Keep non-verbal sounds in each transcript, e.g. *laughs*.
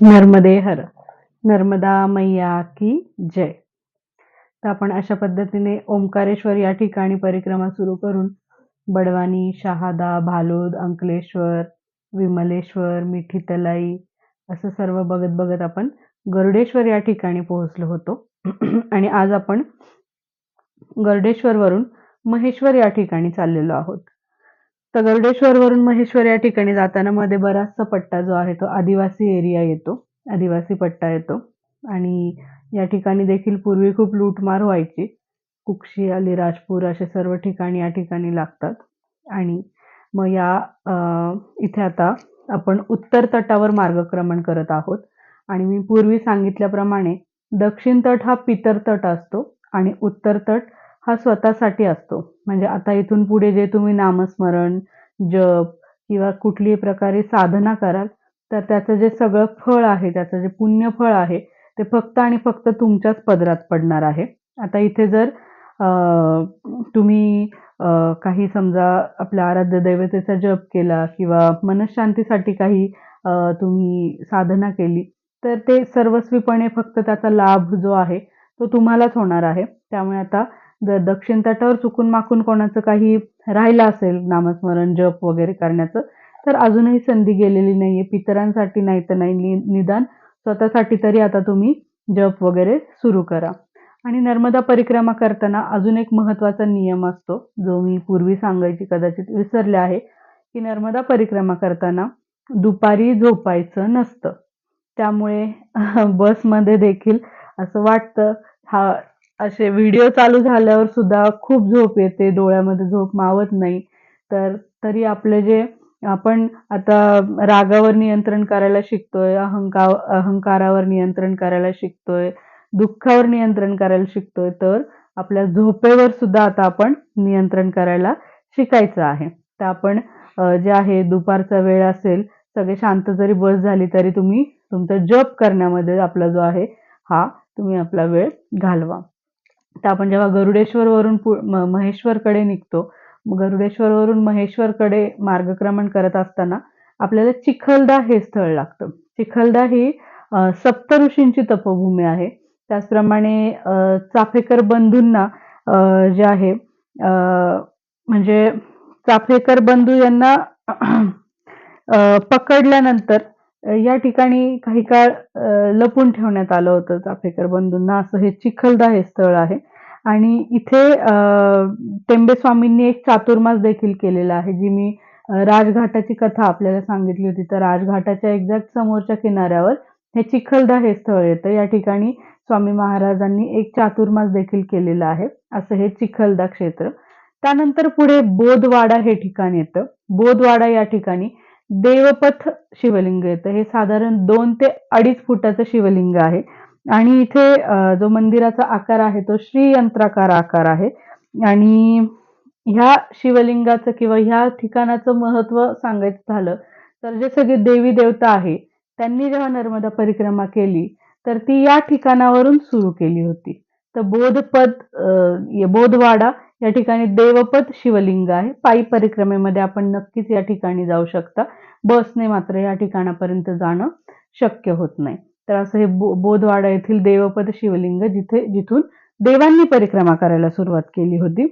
नर्मदे हर नर्मदा मैया की जय. तर आपण अशा पद्धतीने ओंकारेश्वर या ठिकाणी परिक्रमा सुरू करून बडवानी शहादा भालोद अंकलेश्वर विमलेश्वर मिठी तलाई असं सर्व बघत बघत आपण गरुडेश्वर या ठिकाणी पोहोचलो होतो. *clears throat* आणि आज आपण गरुडेश्वरवरून महेश्वर या ठिकाणी चाललेलो आहोत. तर गरुडेश्वरवरून महेश्वर या ठिकाणी जाताना मध्ये बराचसा पट्टा जो आहे तो आदिवासी एरिया येतो आदिवासी पट्टा येतो. आणि या ठिकाणी देखील पूर्वी खूप लूटमार व्हायची. कुक्षी अलिराजपूर असे सर्व ठिकाणी या ठिकाणी लागतात. आणि मग या इथे आता आपण उत्तर तटावर मार्गक्रमण करत आहोत. आणि मी पूर्वी सांगितल्याप्रमाणे दक्षिण तट हा पितर तट असतो आणि उत्तर तट हा स्वतःसाठी असतो. म्हणजे आता इथून पुढे जे तुम्ही नामस्मरण जप किंवा कुठलीही प्रकारे साधना कराल तर त्याचं जे सगळं फळ आहे त्याचं जे पुण्य फळ आहे ते फक्त आणि फक्त तुमच्याच पदरात पडणार आहे. आता इथे जर तुम्ही काही समजा आपल्या आराध्य दैवतेचा जप केला किंवा मनशांतीसाठी काही तुम्ही साधना केली तर ते सर्वस्वीपणे फक्त त्याचा लाभ जो आहे तो तुम्हालाच होणार आहे. त्यामुळे आता जर दक्षिण तटावर चुकून माकून कोणाचं काही राहिलं असेल नामस्मरण जप वगैरे करण्याचं तर अजूनही संधी गेलेली नाहीये. पितरांसाठी नाही तर नाही निदान स्वतःसाठी तरी आता तुम्ही जप वगैरे सुरू करा. आणि नर्मदा परिक्रमा करताना अजून एक महत्त्वाचा नियम असतो जो मी पूर्वी सांगायची कदाचित विसरले आहे की नर्मदा परिक्रमा करताना दुपारी झोपायचं नसतं. त्यामुळे *laughs* बसमध्ये देखील असं वाटतं हा असे व्हिडिओ चालू झाल्यावर सुद्धा खूप झोप येते डोळ्यामध्ये झोप मावत नाही. तर तरी आपले जे आपण आता रागावर नियंत्रण करायला शिकतोय अहंकार अहंकारावर नियंत्रण करायला शिकतोय दुःखावर नियंत्रण करायला शिकतोय तर आपल्या झोपेवर सुद्धा आता आपण नियंत्रण करायला शिकायचं आहे. तर आपण जे आहे दुपारचा वेळ असेल सगळे शांत जरी बस झाली तरी तुम्ही तुमचा जप करण्यामध्ये आपला जो आहे हा तुम्ही आपला वेळ घालवा. तर आपण जेव्हा गरुडेश्वरवरून महेश्वरकडे निघतो गरुडेश्वरवरून महेश्वरकडे मार्गक्रमण करत असताना आपल्याला चिखलदा हे स्थळ लागतं. चिखलदा ही सप्त ऋषींची तपभूमी आहे. त्याचप्रमाणे चाफेकर बंधूंना जे आहे म्हणजे चाफेकर बंधू यांना पकडल्यानंतर या ठिकाणी काही काळ लपून ठेवण्यात आलं होतं चाफेकर बंधूंना. असं हे चिखलदा हे स्थळ आहे. आणि इथे टेंबे स्वामींनी एक चातुर्मास देखील केलेला आहे जी मी राजघाटाची कथा आपल्याला सांगितली होती. तर राजघाटाच्या एक्झॅक्ट समोरच्या किनाऱ्यावर हे चिखलदा हे स्थळ येतं. या ठिकाणी स्वामी महाराजांनी एक चातुर्मास देखील केलेला आहे. असं हे चिखलदा क्षेत्र. त्यानंतर पुढे बोधवाडा हे ठिकाण येतं. बोधवाडा या ठिकाणी देवपथ शिवलिंग येतं हे साधारण दोन ते अडीच फुटाचं शिवलिंग आहे. आणि इथे जो मंदिराचा आकार आहे तो श्रीयंत्राकार आकार आहे. आणि ह्या शिवलिंगाचं किंवा ह्या ठिकाणाचं महत्त्व सांगायचं झालं तर जे सगळे देवी देवता आहे त्यांनी जेव्हा नर्मदा परिक्रमा केली तर ती या ठिकाणावरून सुरू केली होती. तर बोधपद बोधवाडा या ठिकाणी देवपद शिवलिंग आहे. पायी परिक्रमेमध्ये आपण नक्कीच या ठिकाणी जाऊ शकता. बसने मात्र या ठिकाणापर्यंत जाणं शक्य होत नाही. तर असं हे बोधवाडा येथील देवपद शिवलिंग जिथे जिथून देवांनी परिक्रमा करायला सुरुवात केली होती.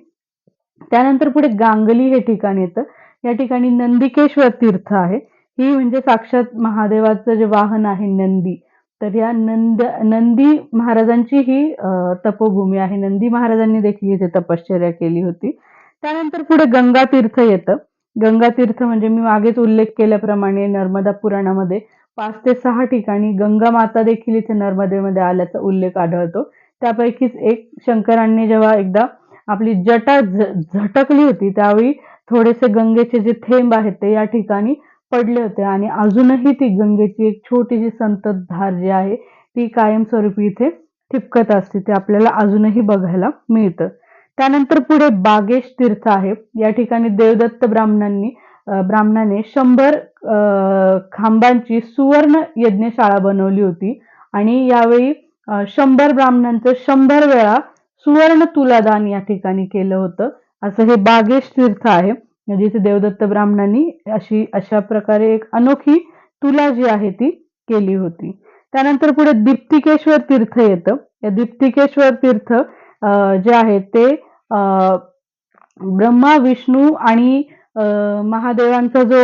त्यानंतर पुढे गांगली हे ठिकाण येतं. या ठिकाणी नंदिकेश्वर तीर्थ आहे. ही म्हणजे साक्षात महादेवाचं जे वाहन आहे नंदी तर या नंद नंदी महाराजांची ही तपोभूमी आहे. नंदी महाराजांनी देखील इथे तपश्चर्या केली होती. त्यानंतर पुढे गंगा तीर्थ येतं. गंगा तीर्थ म्हणजे मी मागेच उल्लेख केल्याप्रमाणे नर्मदा पुराणामध्ये पाच ते सहा ठिकाणी गंगा माता देखील इथे नर्मदेमध्ये आल्याचा उल्लेख आढळतो. त्यापैकीच एक शंकरांनी जेव्हा एकदा आपली जटा झटकली होती त्यावेळी थोडेसे गंगेचे जे थेंब आहेत ते या ठिकाणी पडले होते. आणि अजूनही ती गंगेची एक छोटीशी संततधार जी आहे ती कायमस्वरूपी इथे ठिपकत असते. ते आपल्याला अजूनही बघायला मिळतं. त्यानंतर पुढे बागेश तीर्थ आहे. या ठिकाणी देवदत्त ब्राह्मणांनी ब्राह्मणाने शंभर खांबांची सुवर्ण यज्ञशाळा बनवली होती. आणि यावेळी शंभर ब्राह्मणांचं शंभर वेळा सुवर्ण तुलादान या ठिकाणी केलं होतं. असं हे बागेश तीर्थ आहे. जिथे देवदत्त ब्राह्मणांनी अशी अशा प्रकारे एक अनोखी तुला जी आहे ती केली होती. त्यानंतर पुढे दीप्तिकेश्वर तीर्थ येतं. या दीप्तिकेश्वर तीर्थ जे आहे ते अं, ब्रह्मा विष्णू आणि महादेवांचा जो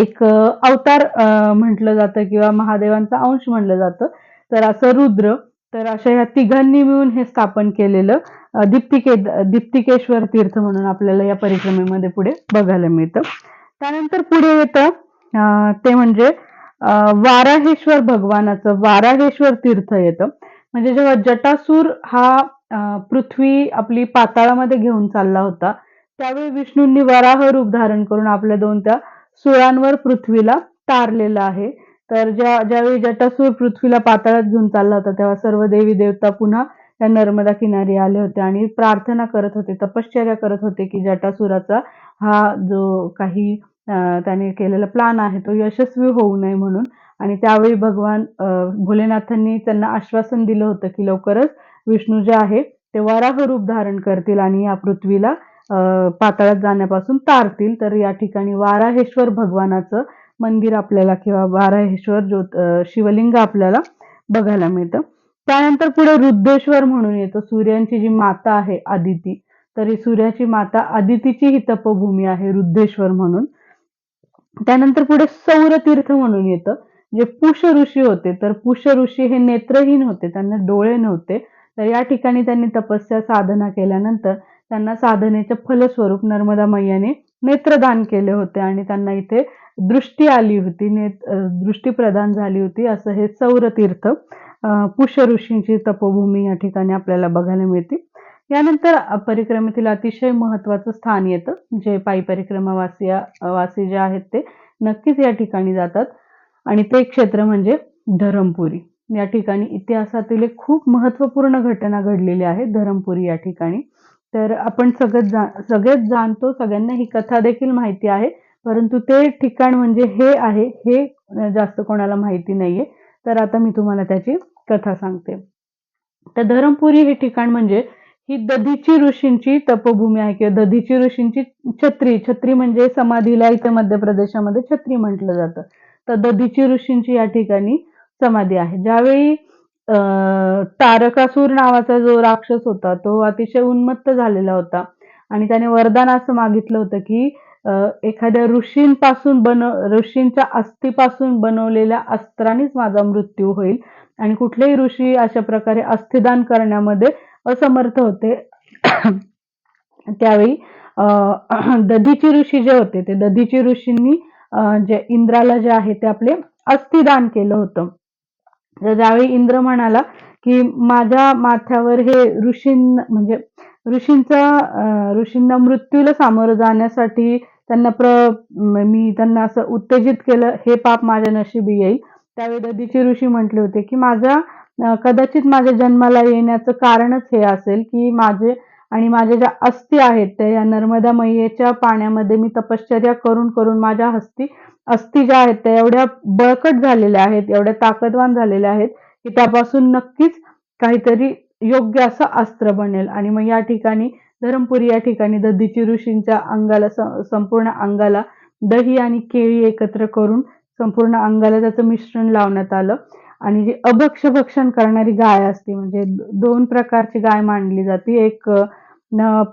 एक अवतार म्हटलं जातं किंवा महादेवांचा अंश म्हणलं जातं तर असं रुद्र तर अशा या तिघांनी मिळून हे स्थापन केलेलं दीप्तिके दीप्तिकेश्वर तीर्थ म्हणून आपल्याला या परिक्रमेमध्ये पुढे बघायला मिळतं. त्यानंतर पुढे येतं ते म्हणजे वाराहेश्वर भगवानाचं वाराहेश्वर तीर्थ येतं. म्हणजे जेव्हा जटासूर हा पृथ्वी आपली पाताळामध्ये घेऊन चालला होता त्यावेळी विष्णूंनी वराह रूप धारण करून आपल्या दोन त्या सुळांवर पृथ्वीला तारलेलं आहे. तर ज्या ज्यावेळी जटासूर पृथ्वीला पाताळात घेऊन चालला होता तेव्हा सर्व देवी देवता पुन्हा त्या नर्मदा किनारी आले होते आणि प्रार्थना करत होते तपश्चर्या करत होते की जटासुराचा हा जो काही त्याने केलेला प्लान आहे तो यशस्वी होऊ नये म्हणून. आणि त्यावेळी भगवान भोलेनाथांनी त्यांना आश्वासन दिलं होतं की लवकरच विष्णू जे आहे ते वराह रूप धारण करतील आणि या पृथ्वीला पाताळात जाण्यापासून तारतील. तर या ठिकाणी वाराहेश्वर भगवानाचं मंदिर आपल्याला किंवा बाराहेश्वर ज्योत शिवलिंग आपल्याला बघायला मिळतं. त्यानंतर पुढे रुद्धेश्वर म्हणून येतं. सूर्यांची जी माता आहे आदिती तरी सूर्याची माता आदितीची ही तपभूमी आहे रुद्धेश्वर म्हणून. त्यानंतर पुढे सौरतीर्थ म्हणून येतं जे पुष ऋषी होते. तर पुष ऋषी हे नेत्रहीन होते त्यांना डोळे नव्हते. तर या ठिकाणी त्यांनी तपस्या साधना केल्यानंतर त्यांना साधनेचे फलस्वरूप नर्मदा मैयाने नेत्रदान केले होते आणि त्यांना इथे दृष्टी आली होती नेत दृष्टी प्रदान झाली होती असं हे सौरतीर्थ अं, ऋषींची तपोभूमी या ठिकाणी आपल्याला बघायला मिळते. यानंतर परिक्रमेतील अतिशय महत्वाचं स्थान येतं जे पायी परिक्रमा वासी वासी जे आहेत ते नक्कीच या ठिकाणी जातात. आणि ते क्षेत्र म्हणजे धरमपुरी. या ठिकाणी इतिहासातील एक खूप महत्त्वपूर्ण घटना घडलेली आहे धरमपुरी या ठिकाणी. तर आपण सगळं जा सगळेच जाणतो सगळ्यांना ही कथा देखील माहिती आहे. परंतु ते ठिकाण म्हणजे हे आहे हे जास्त कोणाला माहिती नाहीये. तर आता मी तुम्हाला त्याची कथा सांगते. तर धरमपुरी हे ठिकाण म्हणजे ही दधीची ऋषींची तपभूमी आहे किंवा दधीची ऋषींची छत्री. छत्री म्हणजे समाधीला इथे मध्य प्रदेशामध्ये छत्री म्हटलं जातं. तर दधीची ऋषींची या ठिकाणी समाधी आहे. ज्यावेळी अं, तारकासूर नावाचा जो राक्षस होता तो अतिशय उन्मत्त झालेला होता. आणि त्याने वरदान असं मागितलं होतं की एखाद्या ऋषींपासून बन ऋषींच्या अस्थिपासून बनवलेल्या अस्त्रानेच माझा मृत्यू होईल. आणि कुठलेही ऋषी अशा प्रकारे अस्थिदान करण्यामध्ये असमर्थ होते. त्यावेळी अं, दधीची ऋषी जे होते ते दधीची ऋषींनी जे इंद्राला जे आहे ते आपले अस्थिदान केलं होतं. तर ज्यावेळी इंद्र म्हणाला की माझ्या माथ्यावर हे ऋषीं म्हणजे ऋषींचा ऋषींना मृत्यूला सामोरं जाण्यासाठी त्यांना प्र मी त्यांना असं उत्तेजित केलं हे पाप माझ्या नशिबी येईल. त्यावेळी दधीचे ऋषी म्हटले होते की माझा कदाचित माझ्या जन्माला येण्याचं कारणच हे असेल की माझे आणि माझ्या ज्या अस्थी आहेत त्या या नर्मदा मैयेच्या पाण्यामध्ये मी तपश्चर्या करून करून माझ्या हस्ती अस्थी ज्या आहेत त्या एवढ्या बळकट झालेल्या आहेत एवढ्या ताकदवान झालेल्या आहेत की त्यापासून नक्कीच काहीतरी योग्य असं अस्त्र बनेल. आणि मग या ठिकाणी धरमपुरी या ठिकाणी दधीची ऋषींच्या अंगाला स- संपूर्ण अंगाला दही आणि केळी एकत्र करून संपूर्ण अंगाला त्याचं मिश्रण लावण्यात आलं. आणि जी अभक्ष भक्षण करणारी गाय असते म्हणजे दोन प्रकारची गाय मांडली जाते. एक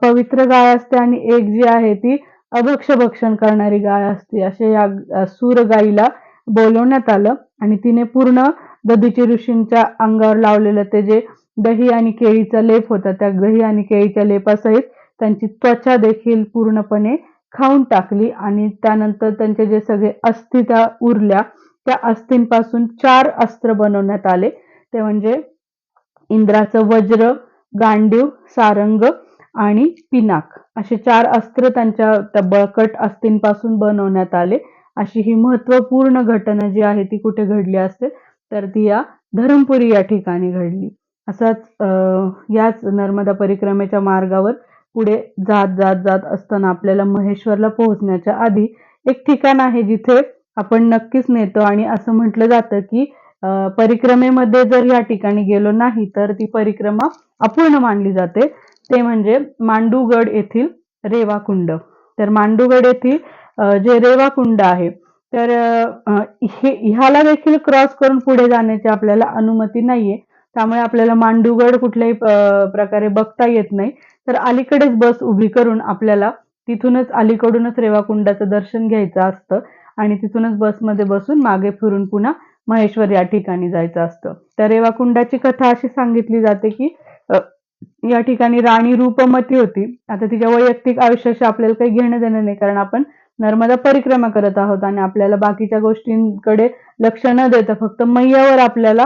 पवित्र गाय असते आणि एक जी आहे ती अभक्ष भक्षण करणारी गाय असते. असे या सूर गाईला बोलवण्यात आलं. आणि तिने पूर्ण दधीची ऋषींच्या अंगावर लावलेलं ते जे दही आणि केळीचा लेप होता त्या दही आणि केळीच्या लेपासहित त्यांची त्वचा देखील पूर्णपणे खाऊन टाकली आणि त्यानंतर त्यांचे जे सगळे अस्थि त्या उरल्या त्या अस्थींपासून चार अस्त्र बनवण्यात आले. ते म्हणजे इंद्राचं वज्र गांडीव सारंग आणि पिनाक असे चार अस्त्र त्यांच्या त्या बळकट अस्थींपासून बनवण्यात आले. अशी ही महत्त्वपूर्ण घटना जी आहे ती कुठे घडली असते? तर ती या धरमपुरी या ठिकाणी घडली. असाच याच नर्मदा परिक्रमेच्या मार्गावर पुढे जात जात जात असताना आपल्याला महेश्वरला पोहोचण्याच्या आधी एक ठिकाण आहे जिथे आपण नक्कीच नेतो आणि असं म्हटलं जातं की परिक्रमेमध्ये जर या ठिकाणी गेलो नाही तर ती परिक्रमा अपूर्ण मानली जाते. ते म्हणजे मांडूगड येथील रेवाकुंड. तर मांडूगड येथील जे रेवाकुंड आहे तर हे ह्याला देखील क्रॉस करून पुढे जाण्याची आपल्याला अनुमती नाहीये. त्यामुळे आपल्याला मांडूगड कुठल्याही प्रकारे बघता येत नाही. तर अलीकडेच बस उभी करून आपल्याला तिथूनच अलीकडूनच रेवाकुंडाचं दर्शन घ्यायचं असतं आणि तिथूनच बसमध्ये बसून मागे फिरून पुन्हा महेश्वर या ठिकाणी जायचं असतं. तर रेवाकुंडाची कथा अशी सांगितली जाते की या ठिकाणी राणी रूपमती होती. आता तिच्या वैयक्तिक आयुष्याशी आपल्याला काही घेणं देणं नाही कारण आपण नर्मदा परिक्रमा करत आहोत आणि आपल्याला बाकीच्या गोष्टींकडे लक्ष न देता फक्त मैयावर आपल्याला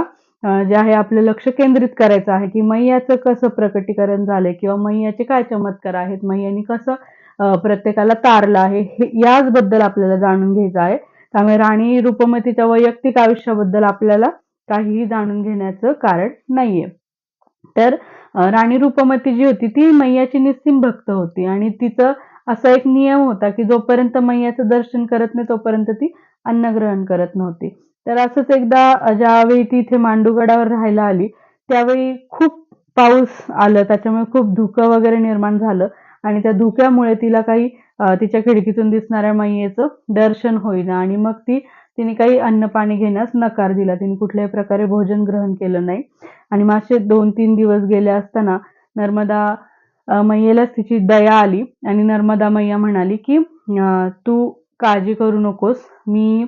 जे आहे आपलं लक्ष केंद्रित करायचं आहे की मैयाचं कसं प्रकटीकरण झालंय किंवा मैयाचे काय चमत्कार आहेत, मैयानी कसं प्रत्येकाला तारलं आहे, हे याचबद्दल आपल्याला जाणून घ्यायचं आहे. त्यामुळे राणी रूपमतीच्या वैयक्तिक आयुष्याबद्दल आपल्याला काहीही जाणून घेण्याचं कारण नाहीये. तर राणी रूपमती जी होती ती मैयाची निस्सिम भक्त होती आणि तिचं असा एक नियम होता की जोपर्यंत मैयाचं दर्शन करत नाही तोपर्यंत ती अन्न ग्रहण करत नव्हती. तर असंच एकदा ज्यावेळी ती इथे मांडूगडावर राहायला आली, त्यावेळी खूप पाऊस आलं त्याच्यामुळे खूप धुकं वगैरे निर्माण झालं आणि त्या धुक्यामुळे तिला काही तिच्या खिडकीतून दिसणाऱ्या मैयेचं दर्शन होईना आणि मग ती तिने काही अन्न-पाणी घेण्यास नकार दिला. तिने कुठल्याही प्रकारे भोजन ग्रहण केलं नाही आणि मासे दोन तीन दिवस गेले असताना नर्मदा मैयेलाच तिची दया आली आणि नर्मदा मैया म्हणाली की "तू काळजी करू नकोस. मी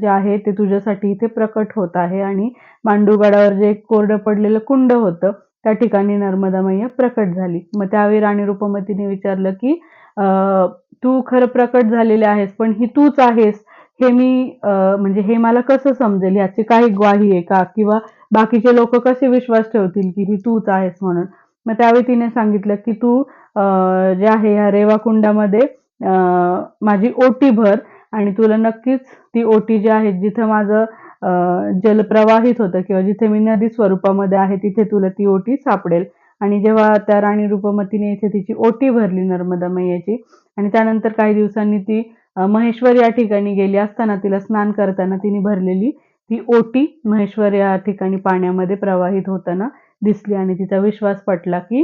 जे आहे ते तुझ्यासाठी इथे प्रकट होत आहे" आणि मांडूगडावर जे एक कोरडं पडलेलं कुंड होतं, त्या ठिकाणी नर्मदा मैया प्रकट झाली. मग त्यावेळी राणी रूपमतीने विचारलं की "तू खरं प्रकट झालेले आहेस, पण ही तूच आहेस हे मी म्हणजे हे मला कसं समजेल? याची काही ग्वाही आहे का? किंवा बाकीचे लोक कसे विश्वास ठेवतील की ही तूच आहेस म्हणून?" मग त्यावेळी तिने सांगितलं की "तू जे आहे ह्या रेवाकुंडामध्ये कुंडामध्ये माझी ओटी भर आणि तुला नक्कीच ती ओटी जी आहे जिथं माझं जल प्रवाहित होतं किंवा जिथे मी नदी स्वरूपामध्ये आहे तिथे तुला ती ओटी सापडेल." आणि जेव्हा त्या राणी रूपमतीने इथे तिची ओटी भरली नर्मदा मैयाची आणि त्यानंतर काही दिवसांनी ती महेश्वर या ठिकाणी गेली असताना तिला स्नान करताना तिने भरलेली ती ओटी महेश्वर या ठिकाणी पाण्यामध्ये प्रवाहित होताना दिसली आणि तिचा विश्वास पटला की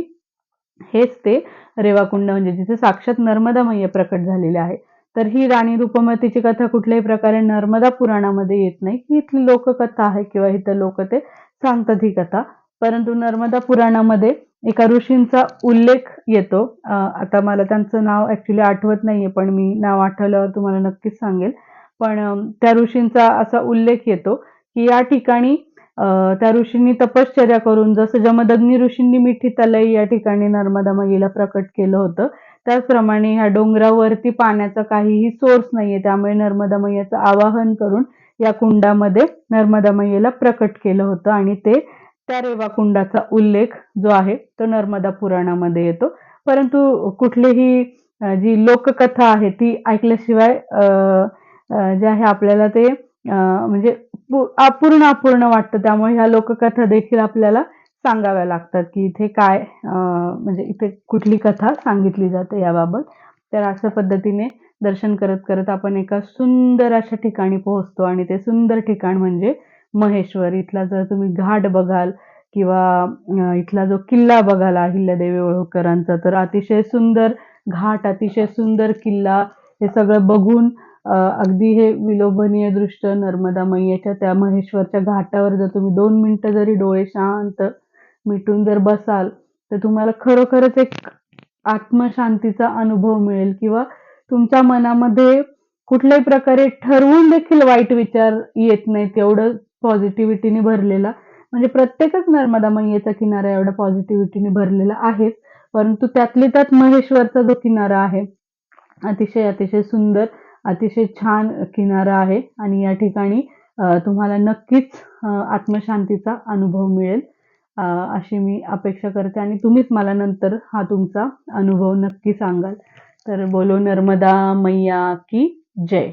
हेच ते रेवाकुंड म्हणजे जिथे साक्षात नर्मदा मैया प्रकट झालेले आहे. तर ही राणी रूपमतीची कथा कुठल्याही प्रकारे नर्मदा पुराणामध्ये येत नाही. ही इथली लोककथा आहे किंवा इथं लोक ते सांगतात ही कथा. परंतु नर्मदा पुराणामध्ये एका ऋषींचा उल्लेख येतो. आता मला त्यांचं नाव ॲक्च्युली आठवत नाहीये, पण मी नाव आठवल्यावर तुम्हाला नक्कीच सांगेल. पण त्या ऋषींचा असा उल्लेख येतो की या ठिकाणी त्या ऋषींनी तपश्चर्या करून जसं जमदग्नी ऋषींनी मिठी तलई या ठिकाणी नर्मदा मैयेला प्रकट केलं होतं, त्याचप्रमाणे ह्या डोंगरावरती पाण्याचा काहीही सोर्स नाहीये. त्यामुळे नर्मदा मैयाचं आवाहन करून या कुंडामध्ये नर्मदा मैयेला प्रकट केलं होतं आणि ते त्या रेवा कुंडाचा उल्लेख जो आहे तो नर्मदा पुराणामध्ये येतो. परंतु कुठलीही जी लोककथा आहे ती ऐकल्याशिवाय जे आहे आपल्याला ते म्हणजे अपूर्ण, अपूर्ण वाटतं. त्यामुळे ह्या लोककथा देखील आपल्याला सांगाव्या लागतात की इथे काय म्हणजे इथे कुठली कथा सांगितली जाते याबाबत. तर अशा पद्धतीने दर्शन करत, करत आपण एका सुंदर अशा ठिकाणी पोहोचतो आणि ते सुंदर ठिकाण म्हणजे महेश्वर. इथला जर तुम्ही घाट बघाल किंवा इथला जो किल्ला बघाल अहिल्यादेवी होळकरांचा, तर अतिशय सुंदर घाट, अतिशय सुंदर किल्ला हे सगळं बघून अगदी हे विलोभनीय दृश्य नर्मदा मैयाच्या त्या महेश्वरच्या घाटावर जर तुम्ही दोन मिनिटं जरी डोळे शांत मिटून जर बसाल, तर तुम्हाला खरोखरच एक आत्मशांतीचा अनुभव मिळेल किंवा तुमच्या मनामध्ये कुठल्याही प्रकारे ठरवून देखील वाईट विचार येत नाहीत. एवढं पॉझिटिव्हिटीने भरलेला म्हणजे प्रत्येकच नर्मदा मैयेचा किनारा एवढा पॉझिटिव्हिटीने भरलेला आहेच. परंतु त्यातली त्यात महेश्वरचा जो किनारा आहे, अतिशय, अतिशय सुंदर, अतिशय छान किनारा आहे आणि या ठिकाणी तुम्हाला नक्कीच आत्मशांतीचा अनुभव मिळेल अशी मी अपेक्षा करते आणि तुम्हीच मला नंतर हा तुमचा अनुभव नक्की सांगाल. तर बोलो नर्मदा मैया की जय.